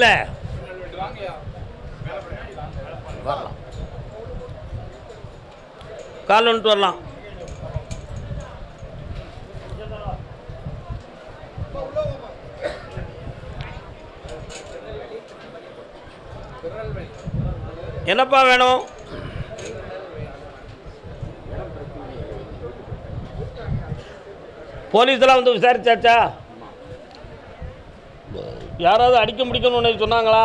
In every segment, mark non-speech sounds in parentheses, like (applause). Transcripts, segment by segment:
இல்லை. வரலாம் கால் வந்துட்டு வரலாம். என்னப்பா வேணும்? போலீஸ்லாம் வந்து விசாரிச்சாச்சா? யாராவது அடிக்க முடிக்கணும்னு உன்னை சொன்னாங்களா?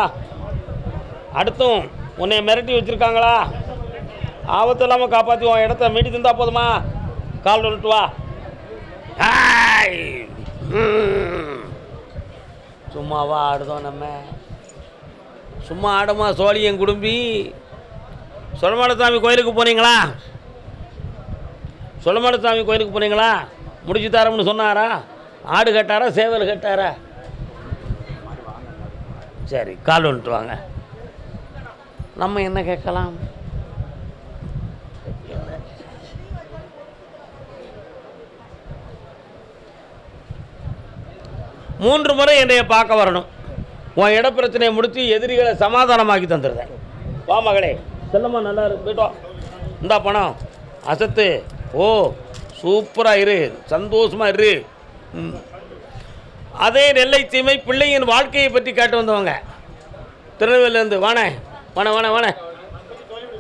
அடுத்தும் உன்னை மிரட்டி வச்சுருக்காங்களா? ஆபத்து இல்லாமல் காப்பாற்றி உன் இடத்த மீடி தந்தா போதுமா? கால் வந்துட்டு வா. சும்மாவா ஆடுதோம் நம்ம. சும்மா ஆடுமா சோழியன் குடும்பி. சுலமானசாமி கோயிலுக்கு போனீங்களா? சுலமானசாமி கோயிலுக்கு போனீங்களா? முடிச்சு தரோம்னு சொன்னாரா? ஆடு கட்டாரா சேவல் கேட்டாரா? சரி கால் வந்துட்டு வாங்க. நம்ம என்ன கேட்கலாம்? மூன்று முறை என்னைய பார்க்க வரணும். உன் இட பிரச்சனையை முடித்து எதிரிகளை சமாதானமாக்கி தந்துடுறேன். வா மகளே. செல்லம்மா நல்லா இருக்கு போயிட்டோம் இந்தா பணம். அசத்து. ஓ சூப்பராக இரு. சந்தோஷமாக இரு. ம். அதே நெல்லை சீமை பிள்ளையின் வாழ்க்கையை பற்றி கேட்டு வந்தவங்க. திருநெல்வேலியிலேருந்து வாணே வாணே வாணே வாணே.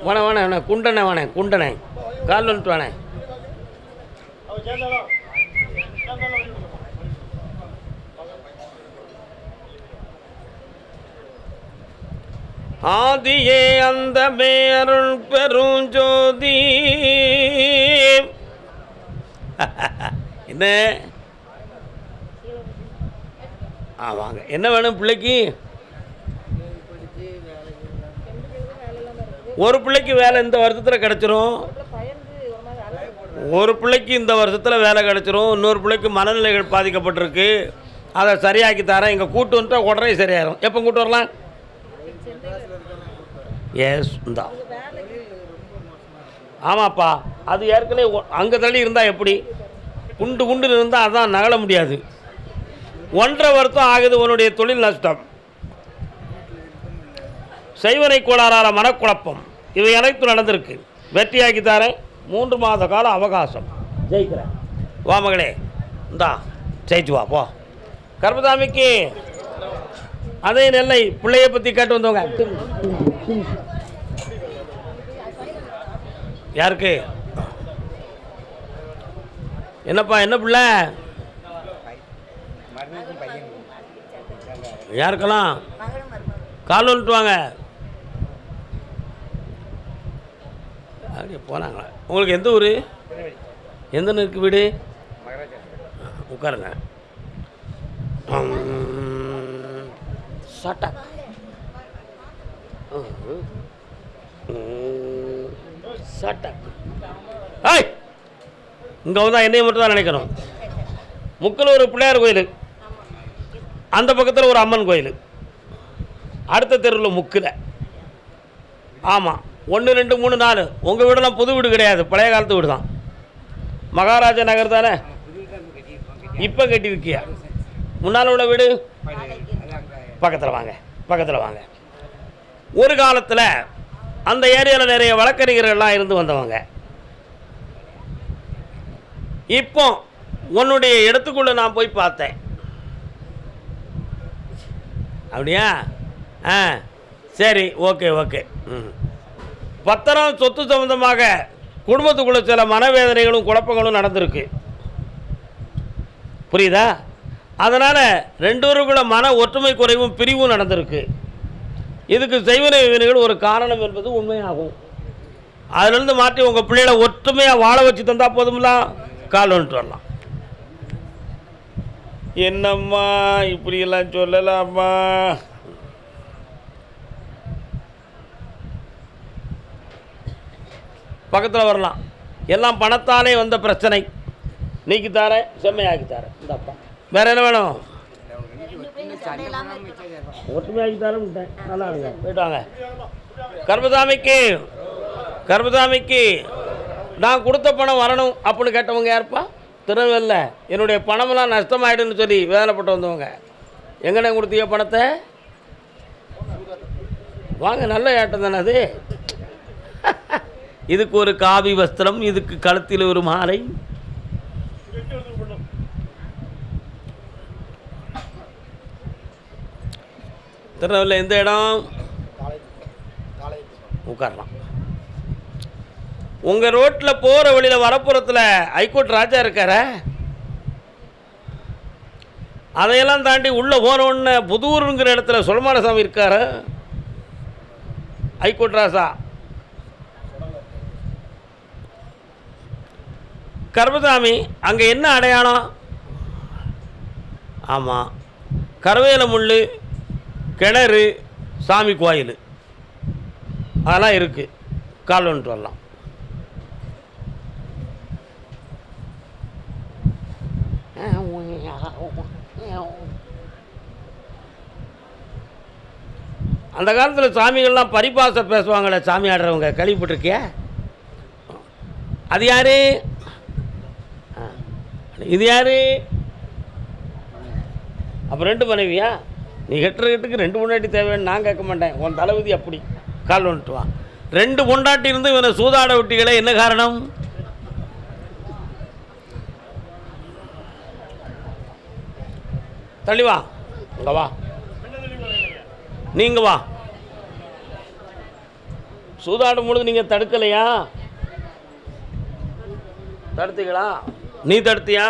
வாணே வாணே வன குண்டனை வாணே குண்டனை. கால் வந்துட்டு வாணே. ஆதியே அந்த மேருள் பெருஞ்சோதி. (laughs) என்ன? ஆ வாங்க. என்ன வேணும் பிள்ளைக்கு? ஒரு பிள்ளைக்கு வேலை இந்த வருஷத்தில் கிடச்சிரும். ஒரு பிள்ளைக்கு இந்த வருஷத்தில் வேலை கிடச்சிரும். இன்னொரு பிள்ளைக்கு மனநிலைகள் பாதிக்கப்பட்டிருக்கு. அதை சரியாக்கி தரேன். இங்கே கூட்டு வந்துட்டா உடனே சரியாயிரும். எப்போ கூட்டு வரலாம்? எஸ் இந்தா. ஆமாப்பா. அது ஏற்கனவே அங்கே தள்ளி இருந்தால் எப்படி? குண்டு குண்டு இருந்தால் அதான் நகல முடியாது. ஒன்றரை வருஷம் ஆகுது உன்னுடைய தொழில் நஷ்டம். செய்வனை கோளாறான மனக்குழப்பம். இவை அனைத்தும் நடந்திருக்கு. வெற்றியாக்கி தரேன் மூன்று மாத கால அவகாசம். ஜெயிக்கிறேன். வா மகளே. இந்தா ஜெயிச்சு வா போ. கர்மசாமிக்கு அதே நெல்லை பிள்ளைய பற்றி கேட்டு வந்தவங்க. யாருக்கு? என்னப்பா என்ன பிள்ளை? யாருக்கெல்லாம்? கால் வந்துட்டு வாங்க. அப்படியே போனாங்களா? உங்களுக்கு எந்த ஊர்? எந்த இருக்கு வீடு? உட்காருங்க. சட்டா. சட்டா. ஐய் இங்கே வந்தால் என்னைய மட்டும் தான் நினைக்கணும். முக்கில் ஒரு பிள்ளையார் கோயில். அந்த பக்கத்தில் ஒரு அம்மன் கோயில். அடுத்த தெருவில் முக்கில். ஆமாம் ஒன்று ரெண்டு மூணு நாலு. உங்கள் வீடெல்லாம் புது வீடு கிடையாது. பழைய காலத்து வீடு தான் மகாராஜா நகர் தானே? இப்போ கட்டியிருக்கியா முன்னால் உள்ள வீடு? பக்கத்தில் வாங்க. பக்கத்தில் வாங்க. ஒரு காலத்தில் அந்த ஏரியாவில் நிறைய வழக்கறிஞர்கள்லாம் இருந்து வந்தவங்க. இப்போ உன்னுடைய இடத்துக்குள்ளே நான் போய் பார்த்தேன். அப்படியா? ஆ சரி ஓகே ஓகே. ம். பத்திரம் சொத்து சம்பந்தமாக குடும்பத்துக்குள்ளே சில மனவேதனைகளும் குழப்பங்களும் நடந்திருக்கு. புரியுதா? அதனால் ரெண்டு பேருக்குள்ள மன ஒற்றுமை குறைவும் பிரிவும் நடந்திருக்கு. இதுக்கு செய்வனை வினைகள் ஒரு காரணம் என்பது உண்மையாகும். அதிலிருந்து மாற்றி உங்கள் பிள்ளைகளை ஒற்றுமையாக வாழ வச்சு தந்தால் போதும்லாம் கால் வந்துட்டு வரலாம். என்னம்மா இப்படியெல்லாம் சொல்லலாமா? பக்கத்தில் வரலாம். எல்லாம் பணத்தாலே வந்த பிரச்சனை. நீக்கி தாரேன் செம்மையாக்கி தாரேன். இந்தாப்பா வேற என்ன வேணும்? ஒற்றுமையாக்கி தரேன் நல்லா இருங்க. போயிட்டு வாங்க. கர்மசாமிக்கு கர்மசாமிக்கு நான் கொடுத்த பணம் வரணும் அப்படின்னு கேட்டவங்க யாருப்பா? திருநெல்வேலியில் என்னுடைய பணமெல்லாம் நஷ்டமாயிடுன்னு சொல்லி வேதனைப்பட்டு வந்தவங்க. எங்கடே கொடுத்தீங்க பணத்தை? வாங்க நல்ல ஏட்டம் தானே அது? (laughs) இதுக்கு ஒரு காவி வஸ்திரம் இதுக்கு கழுத்தில் ஒரு மாலை. திருநெல்வேலியில் எந்த இடம்? உட்காரலாம். உங்கள் ரோட்டில் போகிற வழியில் வரப்புறத்தில் ஹைகோர்ட் ராஜா இருக்கார? அதையெல்லாம் தாண்டி உள்ளே போனோடனே புதூருங்கிற இடத்துல சுலமானசாமி இருக்காரு? ஹைகோர்ட் ராசா கர்பசாமி அங்கே என்ன அடையாளம்? ஆமாம் கருவேல முள் கிணறு சாமி கோயில். அதெல்லாம் இருக்குது கால் வரலாம். அந்த காலத்தில் சாமிகள்லாம் பரிபாச பேசுவாங்களே சாமி ஆடுறவங்க. கேள்விப்பட்டிருக்கியா? அது யாரு? இது யாரு? அப்போ ரெண்டு மனைவியா? நீ கட்டுற கட்டுக்கு ரெண்டு பொண்டாட்டி தேவைன்னு நான் கேட்க மாட்டேன். உன் தளபதி அப்படி. கால் வந்துட்டு வா. ரெண்டு பொண்டாட்டி இருந்து இவனை சூதாட விட்டிகளே என்ன காரணம்? தள்ளி வா. இங்க வா. நீங்கள் வா. சூதாடும் பொழுது நீங்கள் தடுக்கலையா? தடுத்தீங்களா? நீ தடுத்தியா?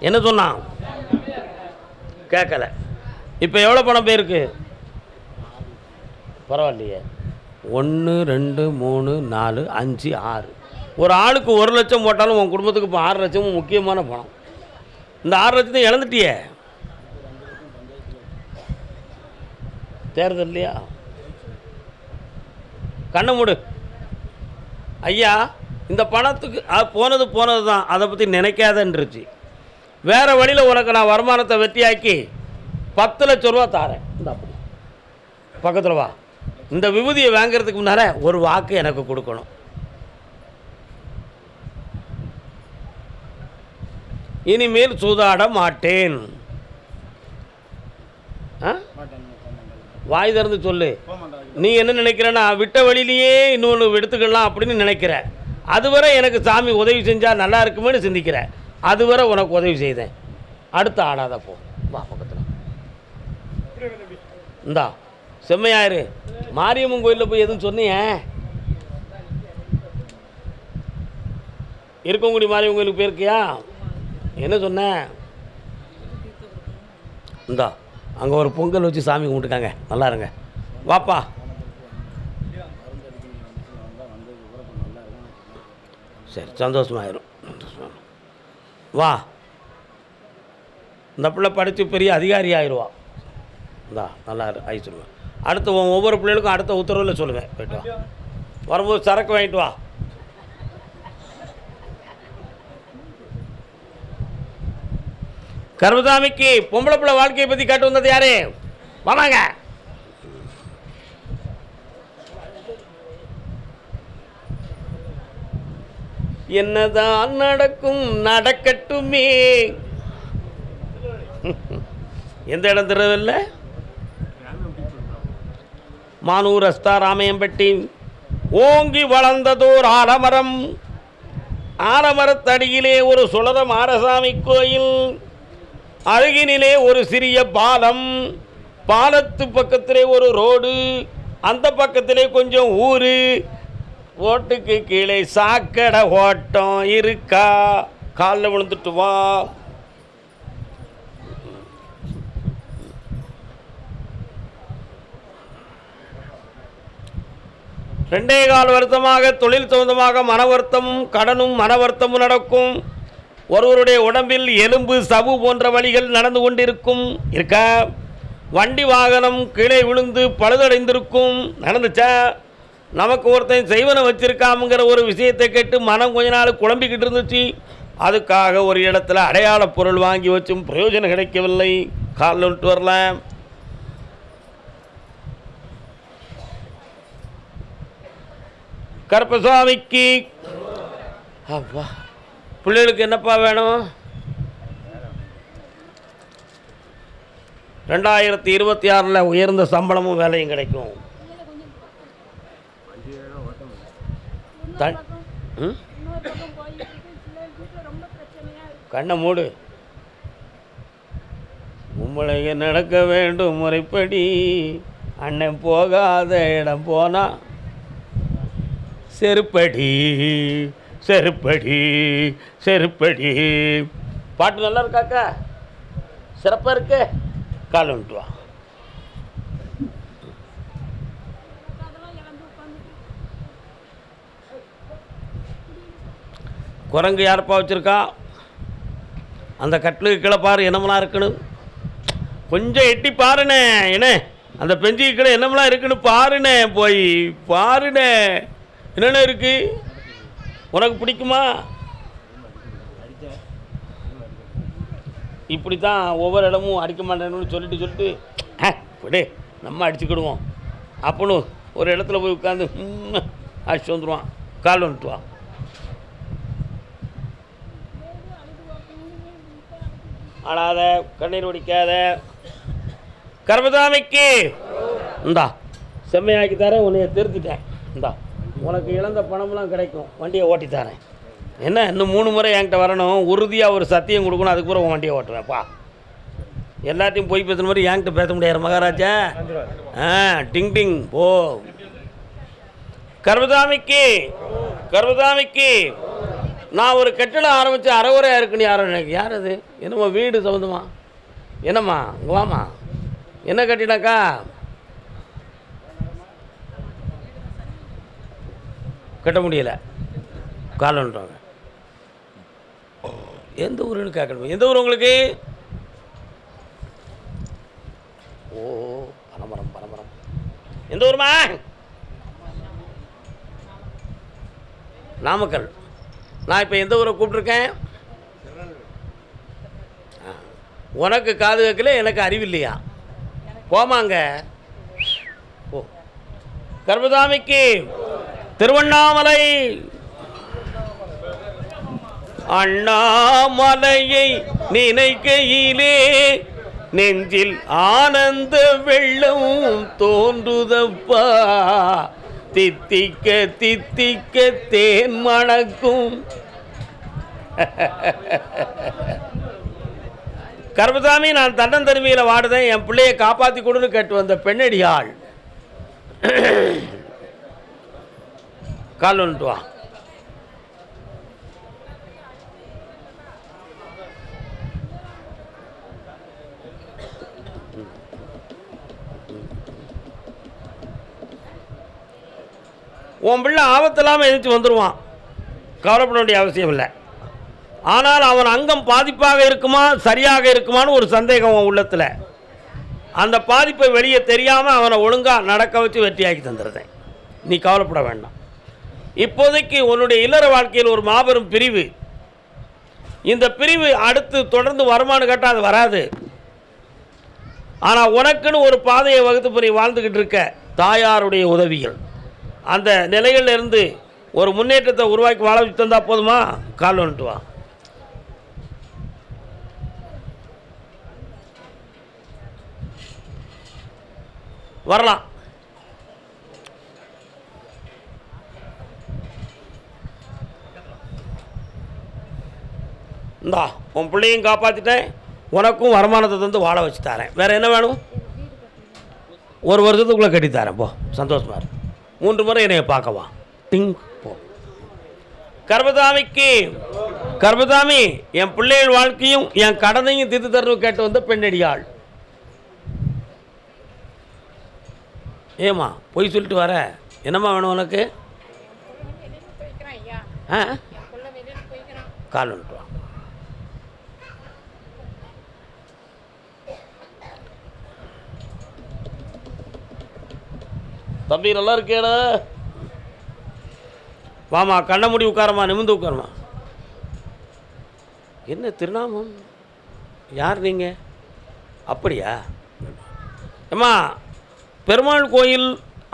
என்ன சொன்னான்? கேட்கல. இப்போ எவ்வளோ பணம் போயிருக்கு? பரவாயில்லையே. ஒன்று ரெண்டு மூணு நாலு அஞ்சு ஆறு. ஒரு ஆளுக்கு ஒரு லட்சம் போட்டாலும் உன் குடும்பத்துக்கு இப்போ ஆறு லட்சமும் முக்கியமான பணம். இந்த ஆறு லட்சத்தை இழந்துட்டியே. தேர்தல் இல்லையா கண்ணை மூடு. ஐயா இந்த பணத்துக்கு போனது போனது தான் அதை பற்றி நினைக்காதன்றுச்சு. வேறு வழியில் உனக்கு நான் வருமானத்தை வெட்டியாக்கி பத்து லட்ச ரூபா தாரேன். இந்த அப்படி. பக்கத்தில் வா. இந்த விபூதியை வாங்குறதுக்கு முன்னால் ஒரு வாக்கு எனக்கு கொடுக்கணும். இனிமேல் சூதாட மாட்டேன். ஆ? வாய் திறந்து சொல்லு. நீ என்ன நினைக்கிறேன்னா விட்ட வழியிலேயே இன்னொன்று எடுத்துக்கலாம் அப்படின்னு நினைக்கிற. அதுவரை எனக்கு சாமி உதவி செஞ்சால் நல்லா இருக்குமேனு சிந்திக்கிற. அதுவரை உனக்கு உதவி செய்தேன். அடுத்து ஆடாத போ. வா பக்கத்தில். இந்தா செம்மையாயிரு மாரியம்மன் கோயிலில் போய் எதுவும் சொன்னியே? இருக்கங்குடி மாரியம்மன் கோயிலுக்கு போயிருக்கியா? என்ன சொன்ன? இந்தா அங்கே ஒரு பொங்கல் வச்சு சாமி கும்பிட்டுக்காங்க. நல்லா இருங்க. வாப்பா. சரி சந்தோஷமாயிரும். வா. இந்த பிள்ளை படித்து பெரிய அதிகாரி ஆயிடுவா இந்தா நல்லா இரு ஆயிடுச்சுருவேன் அடுத்த ஒவ்வொரு பிள்ளைகளுக்கும் அடுத்த உத்தரவில் சொல்லுவேன் போய்ட்டு வா வரும்போது சரக்கு வாங்கிட்டு வா. கருமசாமிக்கு பொம்பளை பிள்ளை வாழ்க்கையை பற்றி காட்டு வந்தது யாரு? வாங்க. என்னதான் நடக்கும் நடக்கட்டுமே. எந்த இடம் தெரியவில்லை மானூர் அஸ்தா ராமையம்பட்டி. ஓங்கி வளர்ந்ததோர் ஆலமரம். ஆலமரத்தடியிலே ஒரு சுழலம் ஆரசாமி கோயில். அருகினிலே ஒரு சிறிய பாலம். பாலத்து பக்கத்திலே ஒரு ரோடு. அந்த பக்கத்திலே கொஞ்சம் ஊர். ஓட்டுக்கு கீழே சாக்கடை ஓட்டம் இருக்கா? காலில் விழுந்துட்டு வா. ரெண்டே கால் வருத்தமாக தொழில் சொந்தமாக மன வருத்தமும் கடனும் மன வருத்தமும் நடக்கும். ஒருவருடைய உடம்பில் எலும்பு சவு போன்ற வழிகள் நடந்து கொண்டிருக்கும். இருக்க? வண்டி வாகனம் கீழே விழுந்து பழுதடைந்திருக்கும். நடந்துச்சா? நமக்கு ஒருத்தன் செய்வனை வச்சிருக்காமுங்கிற ஒரு விஷயத்தை கேட்டு மனம் கொஞ்ச நாள் குழம்பிக்கிட்டு இருந்துச்சு. அதுக்காக ஒரு இடத்துல அடையாள பொருள் வாங்கி வச்சும் பிரயோஜனம் கிடைக்கவில்லை. காலில் விட்டு வரலாம் கருப்பசாமிக்கு அப்பா. பிள்ளைகளுக்கு என்னப்பா வேணும்? ரெண்டாயிரத்தி இருபத்தி ஆறில் உயர்ந்த சம்பளமும் வேலையும் கிடைக்கும். கண்ணை மூடு. உம்முடைய நடக்க வேண்டும் முறைப்படி. அண்ணன் போகாத இடம் போனால் செருப்படி. செருப்படி செருப்படி. பாட்டு நல்லா இருக்காக்கா சிறப்பாக இருக்கு? கால் வந்துட்டு வா. குரங்கு யாருப்பா வச்சுருக்கா? அந்த கட்டிலுக்கு கீழே பாரு என்னமெல்லாம் இருக்குன்னு. கொஞ்சம் எட்டி பாருண்ணே என்ன? அந்த பெஞ்சுக்கு கீழே என்னமெல்லாம் இருக்குன்னு பாருண்ணே போய் பாருண்ணே என்னென்ன இருக்கு? உனக்கு பிடிக்குமா? இப்படி தான் ஒவ்வொரு இடமும் அடிக்க மாட்டேன்னு சொல்லிட்டு சொல்லிட்டு "ஆ, விடு நம்ம அடிச்சுக்கிடுவோம். அப்பனும் ஒரு இடத்துல போய் உட்காந்து அடிச்சு வந்துடுவான் கால் வந்துட்டுவான் அழாத கண்ணீர் ஒடிக்காத கர்மதாமிக்கு. இந்தா செம்மையாக்கி தரேன் உன்னைய திருத்திட்டேன். இந்தா. உனக்கு இழந்த பணம்லாம் கிடைக்கும். வண்டியை ஓட்டி தரேன். என்ன இன்னும் மூணு முறை என்கிட்ட வரணும். உறுதியாக ஒரு சத்தியம் கொடுக்கணும். அதுக்கப்புறம் உன் வண்டியை ஓட்டுவேன்ப்பா எல்லாத்தையும் போய் பேசுன மாதிரி என்கிட்ட பேச முடியாது மகாராஜா. ஆ டிங் டிங். போ. கர்மதாமிக்கு கர்மதாமிக்கு நான் ஒரு கட்டிடம் ஆரம்பித்து அறகுறையாக இருக்குன்னு யாரும் எனக்கு யார் அது? என்னம்மா வீடு சம்மந்தமா என்னம்மா வாமா என்ன கட்டிடக்கா கட்ட முடியல. காலன்றாங்க எந்த ஊருன்னு கேட்கணும் எந்த ஊர் உங்களுக்கு? ஓ பனமரம் பனமரம். எந்த ஊருமா? நாமக்கல். நான் இப்போ எந்த ஊரை கூப்பிட்ருக்கேன் உனக்கு காது கேட்கல எனக்கு அறிவில்லையா போமாங்க ஓ கர்பதாமிக்கு திருவண்ணாமலை. அண்ணாமலையை நினைக்கையிலே நெஞ்சில் ஆனந்த வெள்ளம் தோன்றுதப்பா. தித்திக்க தித்திக்க தேன் மணக்கும். கர்மசாமி நான் தண்டன் தருமையில் வாடுதேன் என் பிள்ளையை காப்பாற்றி கொடுன்னு கேட்டு வந்த பெண்ணடியாள். கால் வந்துட்டு வா. உன் பிள்ளை ஆபத்தில்லாமல் எதிர்த்து வந்துடுவான் கவலைப்பட வேண்டிய அவசியம் இல்லை. ஆனால் அவன் அங்கம் பாதிப்பாக இருக்குமா சரியாக இருக்குமான்னு ஒரு சந்தேகம் உன் உள்ளத்தில். அந்த பாதிப்பை வெளியே தெரியாமல் அவனை ஒழுங்காக நடக்க வச்சு வெற்றியாக்கி தந்துடுறேன் நீ கவலைப்பட வேண்டாம். இப்போதைக்கு உன்னுடைய இல்லற வாழ்க்கையில் ஒரு மாபெரும் பிரிவு. இந்த பிரிவு அடுத்து தொடர்ந்து வருமானு கேட்டால் அது வராது. ஆனால் உனக்குன்னு ஒரு பாதையை வகுத்து போய் வாழ்ந்துக்கிட்டு இருக்க தாயாருடைய உதவிகள். அந்த நிலையிலிருந்து ஒரு முன்னேற்றத்தை உருவாக்கி வாழ வச்சு போதுமா? கால் வந்துட்டு வா. வரலாம். இந்தா உன் பிள்ளையும் காப்பாற்றிட்டேன் உனக்கும் வருமானத்தை தந்து வாழ வச்சு தரேன். வேறு என்ன வேணும்? ஒரு வருஷத்துக்குள்ளே கட்டி தரேன். போ சந்தோஷமா இரு. மூன்று முறை என்னைய பார்க்கவா டிங் போ. கர்மதாமிக்கு கர்மதாமி என் பிள்ளைகள் வாழ்க்கையும் என் கடனையும் தீர்த்து தரணும் கேட்டு வந்த பெண்ணடியாள். ஏம்மா பொய் சொல்லிட்டு வர? என்னம்மா வேணும் உனக்கு? ஆ? கால் வந்துட்டு வா தம்பி நல்லா இருக்கேடா வாமா கண்ண மூடி உட்காரமா நிமிந்து உட்காரமா என்ன திருநாமம்? யார் நீங்கள் அப்படியா? அம்மா பெருமாள் கோயில்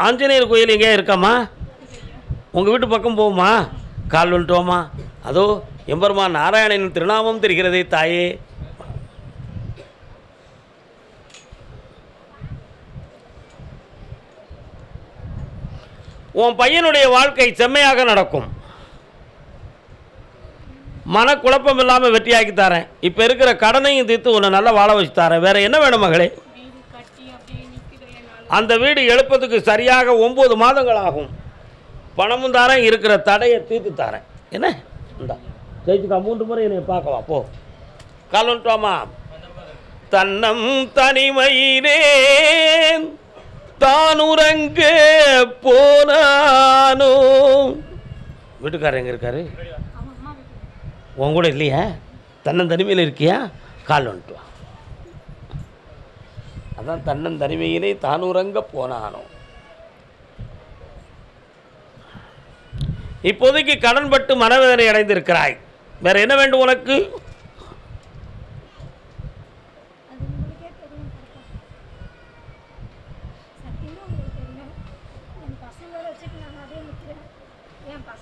ஆஞ்சநேயர் கோயில் எங்கேயா இருக்காம்மா? உங்கள் வீட்டு பக்கம் போவோமா கால் வந்துட்டோமா அதோ எம்பெருமா நாராயணன் திருநாமம் தெரிகிறதே தாயே. உன் பையனுடைய வாழ்க்கை செம்மையாக நடக்கும். மனக்குழப்பம் இல்லாமல் வெற்றியாக்கி தரேன். இப்போ இருக்கிற கடனையும் தீர்த்து உன்னை நல்லா வாழ வச்சு தரேன். வேற என்ன வேணும் மகளே? அந்த வீடு எழுப்பதுக்கு சரியாக ஒம்பது மாதங்கள் ஆகும். பணமும் தரேன் இருக்கிற தடையை தீர்த்து தரேன். என்ன? இந்தா ஜெயிச்சுக்கா மூன்று முறை என்னை பார்க்கவா? போ. கால் தன்னம் தனிமையிலே தான் போனானோ? வீட்டுக்காரர் எங்கே இருக்காரு? உன் கூட இல்லையா? தன்னன் தனிமையில் இருக்கியா? கால் வந்துட்டு வா. அதான் தன்னன் தனிமையிலே தான் உறங்க போனானோ. இப்போதைக்கு கடன்பட்டு மனவேதனை அடைந்திருக்கிறாய். வேற என்ன வேண்டும் உனக்கு அது உங்களுக்கே தெரியும் கரெக்டாக சத்தியமாக உங்களுக்கு தெரியும் என் பசங்களை வச்சுட்டு நான் அதே நிற்கிறேன் என் பசங்களுக்கு அவங்களுக்கு வர வேண்டியதை வர வைக்கணும்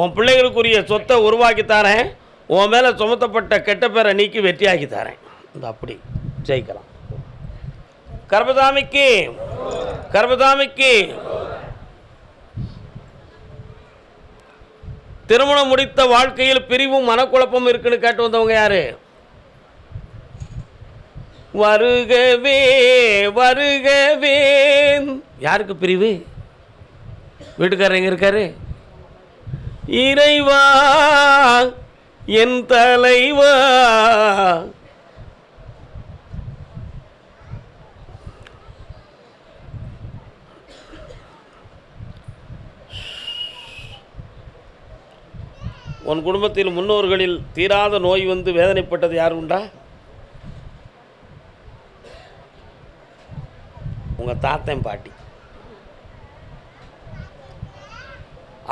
உன் பிள்ளைகளுக்குரிய சொத்தை உருவாக்கி தரேன். உன் மேலே சுமத்தப்பட்ட கெட்ட பேரை நீக்கி வெற்றியாக்கி தரேன். இந்த அப்படி ஜெயிக்கலாம். கர்பதாமிக்கு கர்பதாமிக்கு திருமணம் முடித்த வாழ்க்கையில் பிரிவும் மனக்குழப்பம் இருக்குன்னு கேட்டு வந்தவங்க யாரு? வருகவே வருகவே யாருக்கு பிரிவு? வீட்டுக்காரர் எங்கே இருக்காரு? இறைவா என் தலைவா. உன் குடும்பத்தில் முன்னோர்களில் தீராத நோய் வந்து வேதனைப்பட்டது யார் உண்டா? உங்கள் தாத்தன் பாட்டி.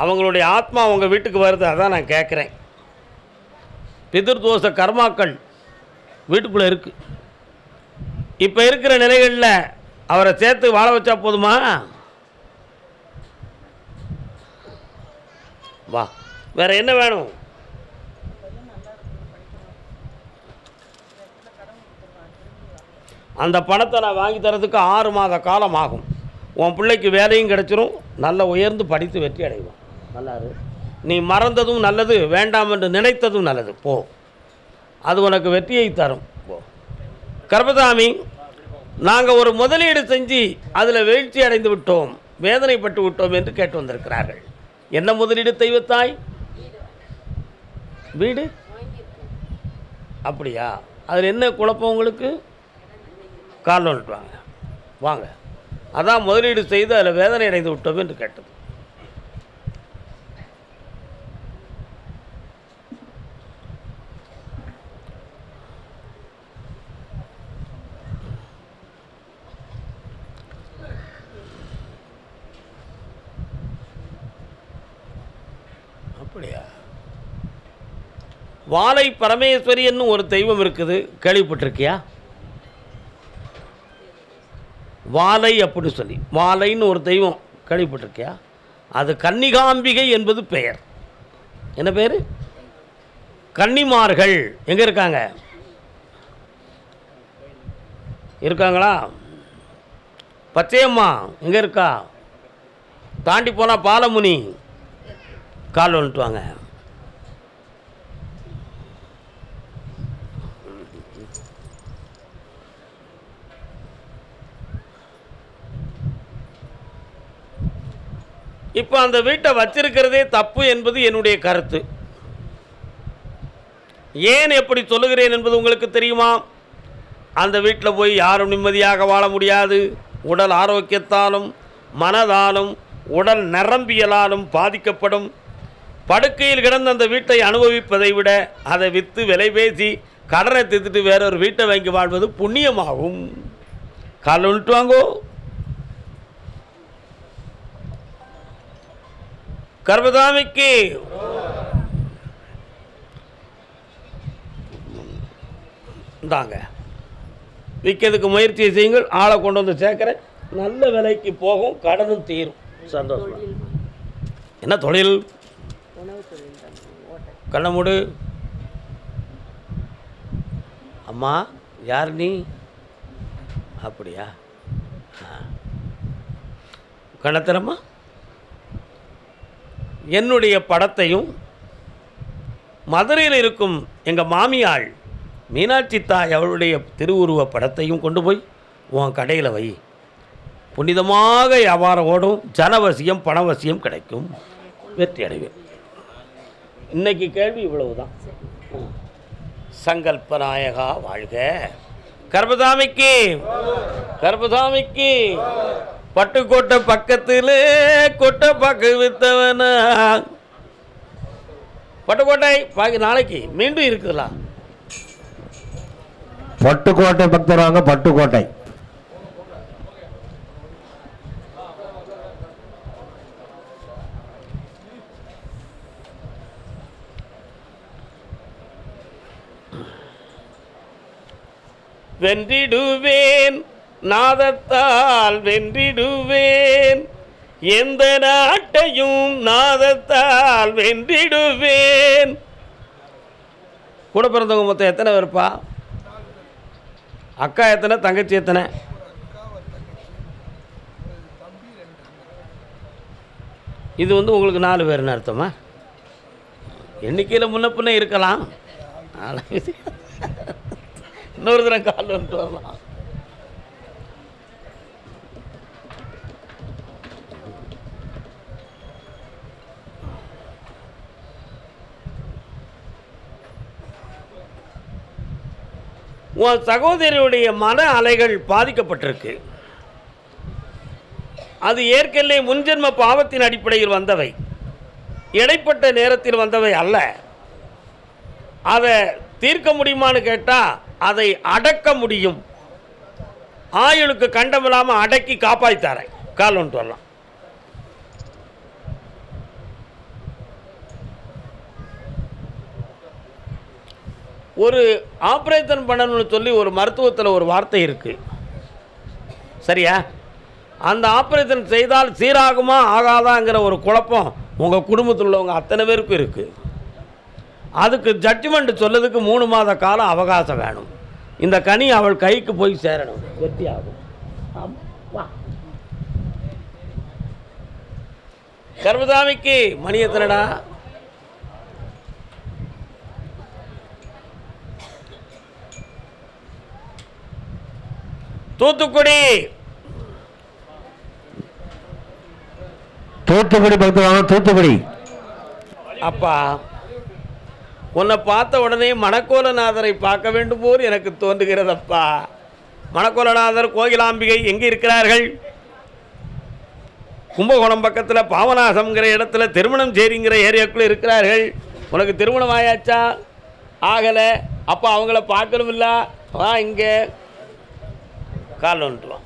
அவங்களுடைய ஆத்மா உங்கள் வீட்டுக்கு வருது அதான் நான் கேட்குறேன் பிதிர்தோஷ கர்மாக்கள் வீட்டுக்குள்ளே இருக்குது இப்போ இருக்கிற நிலைகளில் அவரை சேர்த்து வாழ வச்சா போதுமா? வா வேறு என்ன வேணும்? அந்த பணத்தை நான் வாங்கி தரதுக்கு ஆறு மாத காலம் ஆகும். உன் பிள்ளைக்கு வேலையும் கிடச்சிரும் நல்ல உயர்ந்து படித்து வெற்றி அடைவான். நல்லாரு நீ மறந்ததும் நல்லது வேண்டாம் என்று நினைத்ததும் நல்லது. போ. அது உனக்கு வெற்றியை தரும். போ. கர்பதாமி நாங்கள் ஒரு முதலீடு செஞ்சு அதில் வீழ்ச்சி அடைந்து விட்டோம் வேதனைப்பட்டு விட்டோம் என்று கேட்டு வந்திருக்கிறார்கள். என்ன முதலீடு தெய்வத்தாய்? வீடு? அப்படியா? அதில் என்ன குழப்பம் உங்களுக்கு? கால் வாங்க. வாங்க. அதான் முதலீடு செய்து அதில் வேதனை அடைந்து விட்டோம் என்று கேட்டது. அப்படியா? வாழை பரமேஸ்வரின்னு ஒரு தெய்வம் இருக்குது. கேள்விப்பட்டிருக்கியா? வாழை அப்படி சொல்லி. வாலைன்னு ஒரு தெய்வம் கேள்விப்பட்டிருக்கியா? அது கன்னிகாம்பிகை என்பது பெயர். என்ன பேர் கன்னிமார்கள். எங்கே இருக்காங்க? இருக்காங்களா? பச்சையம்மா எங்கே இருக்கா? தாண்டி போனால் பாலமுனி. கால் வந்துட்டு வாங்க. இப்போ அந்த வீட்டை வச்சிருக்கிறதே தப்பு என்பது என்னுடைய கருத்து. ஏன் எப்படி சொல்லுகிறேன் என்பது உங்களுக்கு தெரியுமா? அந்த வீட்டில் போய் யாரும் நிம்மதியாக வாழ முடியாது. உடல் ஆரோக்கியத்தாலும் மனதாலும் உடல் நரம்பியலாலும் பாதிக்கப்படும் படுக்கையில் கிடந்த அந்த வீட்டை அனுபவிப்பதை விட அதை விற்று விலை பேசி கடனை தீர்த்துட்டு வேறொரு வீட்டை வாங்கி வாழ்வது புண்ணியமாகும். கால் விட்டு வாங்கோ. கர்மதாமிக்கு இந்தாங்க. விற்கிறதுக்கு முயற்சி செய்யுங்கள். ஆளை கொண்டு வந்து சேர்க்குறேன். நல்ல விலைக்கு போகும். கடனும் தீரும். சந்தோஷம். என்ன தொழில்? கண்ணை மூடு. அம்மா யார் நீ? அப்படியா? கணத்திரம்மா என்னுடைய படத்தையும் மதுரையில் இருக்கும் எங்கள் மாமியாள் மீனாட்சி தாய் அவளுடைய திருவுருவ படத்தையும் கொண்டு போய் உன் கடையில் வை. புனிதமாக வியாபாரம் ஓடும் ஜனவசியம் பணவசியம் கிடைக்கும். வெற்றி அடைவேன். இன்னைக்கு கேள்வி இவ்வளவுதான். தான் சங்கல்பநாயகா வாழ்க. கர்பதாமிக்கு கர்பதாமிக்கு பட்டுக்கோட்டை பக்கத்தில் கொட்டை பக்கு வித்தவனா. பட்டுக்கோட்டை பாக்கி நாளைக்கு மீண்டும் இருக்குதுல்ல பட்டுக்கோட்டை பக்தராங்க பட்டுக்கோட்டை. வென்றிடுவேன். நாதத்தால் வென்றிடுவேன். எந்த நாட்டையும் நாதத்தால் வென்றிடுவேன். கூட பிறந்தவங்க மொத்தம் எத்தனை பேருப்பா? அக்கா எத்தனை தங்கச்சி எத்தனை? இது வந்து உங்களுக்கு நாலு பேர்னு அர்த்தமா? எண்ணிக்கையில் முன்ன பின்ன இருக்கலாம். ஆனா இன்னொரு தினம் கால் வந்துட்டு வரலாம். உன் சகோதரியுடைய மன அலைகள் பாதிக்கப்பட்டிருக்கு. அது ஏற்கனவே முன்ஜென்ம பாவத்தின் அடிப்படையில் வந்தவை. இடைப்பட்ட நேரத்தில் வந்தவை அல்ல. அதை தீர்க்க முடியுமான்னு கேட்டால் அதை அடக்க முடியும். ஆயுளுக்கு கண்டமில்லாமல் அடக்கி காப்பாற்றித்தாரேன் கால் ஒன்று வரலாம். ஒரு ஆப்ரேஷன் பண்ணணும்னு சொல்லி ஒரு மருத்துவத்தில் ஒரு வார்த்தை இருக்குது சரியா? அந்த ஆப்ரேஷன் செய்தால் சீராகுமா ஆகாதாங்கிற ஒரு குழப்பம் உங்கள் குடும்பத்தில் உள்ளவங்க அத்தனை பேருக்கும் இருக்குது அதுக்கு ஜட்ஜ்மெண்ட் சொல்லதுக்கு மூணு மாத காலம் அவகாசம் வேணும். இந்த கனி அவள் கைக்கு போய் சேரணும். வெற்றி ஆகும். கர்மசாமிக்கு மணி எத்தனைடா? தூத்துக்குடி. தூத்துக்குடி பக்தர் வாங்க தூத்துக்குடி. அப்பா. உன்னை பார்த்த உடனே மணக்கோலநாதரை பார்க்க வேண்டும் போல் எனக்கு தோன்றுகிறதப்பா. மணக்கோலநாதர் கோகிலாம்பிகை எங்கே இருக்கிறார்கள்? கும்பகோணம் பக்கத்தில் பாவநாசம்ங்கிற இடத்துல திருமணம் சேரிங்கிற ஏரியாக்குள்ளே இருக்கிறார்கள். உனக்கு திருமணம் ஆயாச்சா? ஆகலை. அப்போ அவங்கள பார்க்கணும் இல்லை வா இங்கே. கால் வந்துட்டு